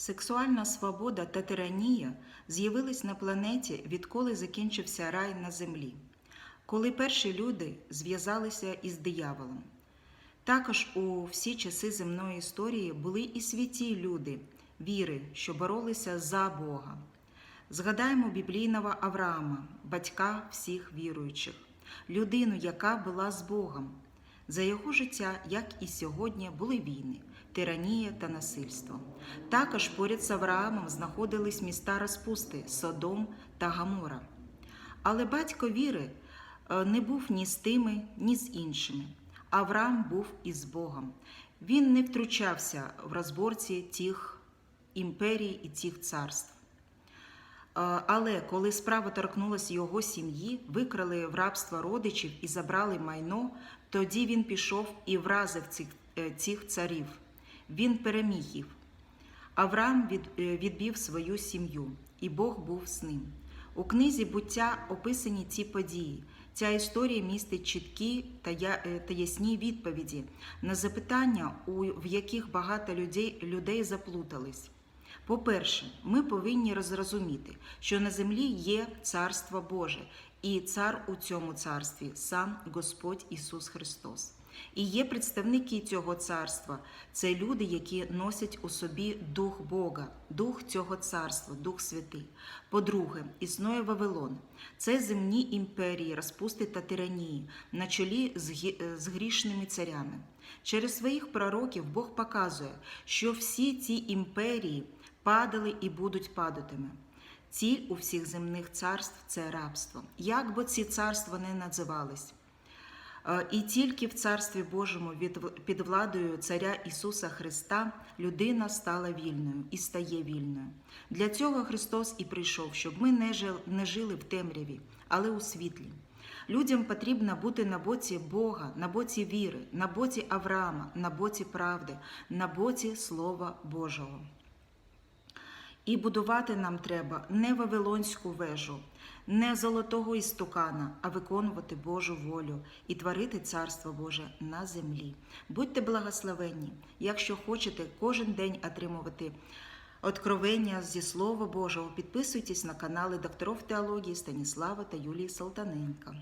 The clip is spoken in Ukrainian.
Сексуальна свобода та тиранія з'явились на планеті, відколи закінчився рай на землі, коли перші люди зв'язалися із дияволом. Також у всі часи земної історії були і святі люди, віри, що боролися за Бога. Згадаємо біблійного Авраама, батька всіх віруючих, людину, яка була з Богом. За його життя, як і сьогодні, були війни, тиранія та насильство. Також поряд з Авраамом знаходились міста розпусти Содом та Гамора. Але батько віри е, не був ні з тими, ні з іншими. Авраам був із Богом. Він не втручався в розборці тих імперій і тих царств. Е, Але коли справа торкнулася його сім'ї, викрали в рабство родичів і забрали майно, тоді він пішов і вразив цих, е, цих царів. Він переміг їх. Авраам е, відбів свою сім'ю, і Бог був з ним. У книзі буття описані ці події. Ця історія містить чіткі та, е, ясні відповіді на запитання, в яких багато людей, людей заплутались. По-перше, ми повинні розрозуміти, що на землі є Царство Боже, і цар у цьому царстві сам Господь Ісус Христос. І є представники цього царства, це люди, які носять у собі дух Бога, дух цього царства, Дух Святий. По-друге, існує Вавилон. Це земні імперії, розпусти та тиранії, на чолі з грішними царями. Через своїх пророків Бог показує, що всі ці імперії падали і будуть падатиме. Ціль у всіх земних царств це рабство. Як би ці царства не називались. Е, І тільки в Царстві Божому від- під владою Царя Ісуса Христа людина стала вільною і стає вільною. Для цього Христос і прийшов, щоб ми не не жили в темряві, але у світлі. Людям потрібно бути на боці Бога, на боці віри, на боці Авраама, на боці правди, на боці Слова Божого. І будувати нам треба не Вавилонську вежу, не золотого істукана, а виконувати Божу волю і творити Царство Боже на землі. Будьте благословенні, якщо хочете кожен день отримувати откровення зі Слова Божого, підписуйтесь на канали докторів теології Станіслава та Юлії Салтаненка.